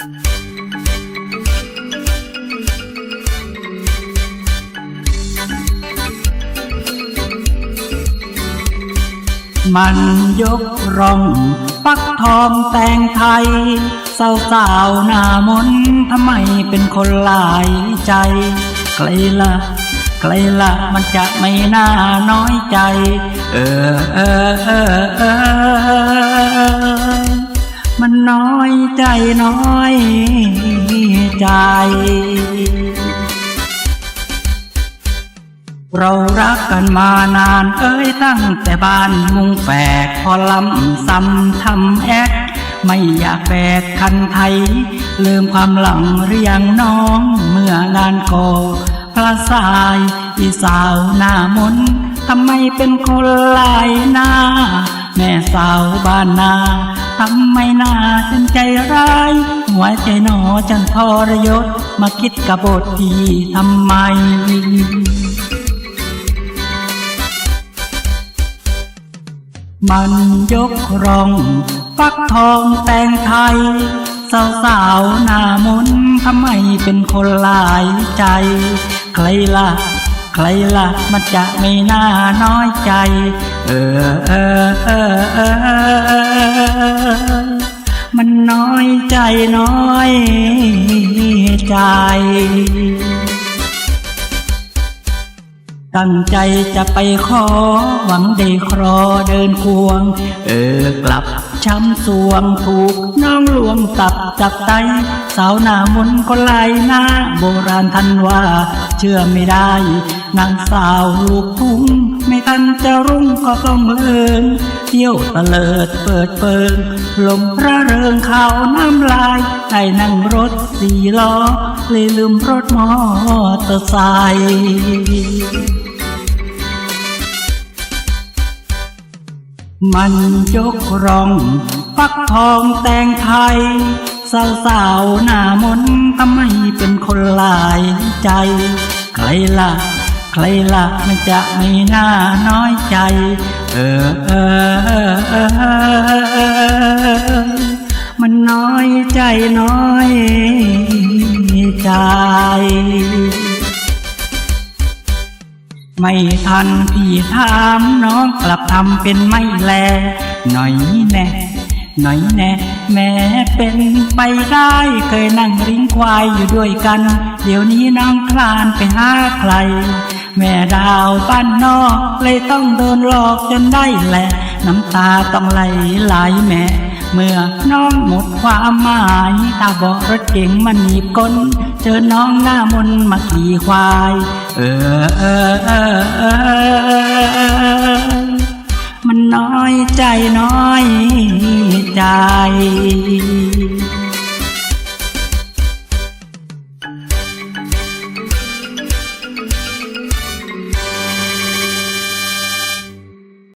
มันยกร่องปักทองแต่งไทย สาวสาวๆหน้ามนทำไมเป็นคนหลายใจไกลละไกลละมันจะไม่น่าน้อยใจ เออเออเออเออ น้อยใจน้อยใจ เรารักกันมานานเอ้ยตั้งแต่บ้านมุงแฝกพอลำซ้ำทำแอกไม่อยากแบกคันไทย ลืมความหลังหรือยังน้องเมื่องานก่อพระสายอีสาวหน้ามนทำไมเป็นคนลายหน้า แม่สาวบ้านนา ทำไมหน้าฉันใจร้าย หัวใจหนอจันทรยศ มาคิดกับบทที่ทำไมมันยกรองฟักทองแต่งไทย สาวสาวๆหน้ามนทำไมเป็นคนหลายใจ ใครละ่ะ ใครละ่ะมันจะไม่น่าน้อยใจ เออมันน้อยใจน้อยใจ ตั้งใจจะไปขอหวังได้ครอเดินควง เออกลับช้ำสวงถูกน้องลวงตับจับไตสาวหน้ามนก็ไล่หน้าโบราณท่านว่า เชื่อไม่ได้ นางสาวลูกทุ่งไม่ทันจะรุ่งก็ต้องเอินเที่ยวตะเลิดเปิดเปิงลมพระเริงข่าวน้ำลายได้นั่งรถสี่ล้อเลยลืมรถมอเตอร์ไซค์มันยกร่องฟักทองแต่งไทย สาวสาวๆหน้ามนทำไมเป็นคนหลายใจ ใครละ่ะ ใครละ่ะมันจะไม่น่าน้อยใจเออเออเออเออมันน้อยใจน้อยใจ ไม่ทันพี่ถามน้องกลับทำเป็นไม่แล หน่อยแน่หน่อยแน่แม้เป็นไปได้เคยนั่งริ้งควายอยู่ด้วยกัน เดี๋ยวนี้น้องคลานไปหาใคร แม่ดาวบ้านนอกเลยต้องโดนหลอกจนได้แหละ น้ำตาต้องไหลไหลแม่ เมื่อน้องหมดความหมายตาบอกรถเก๋งมันหนีบก้น เจอน้องหน้ามนต์มาขี่ควาย เออเออเออเออมันน้อยใจน้อยใจ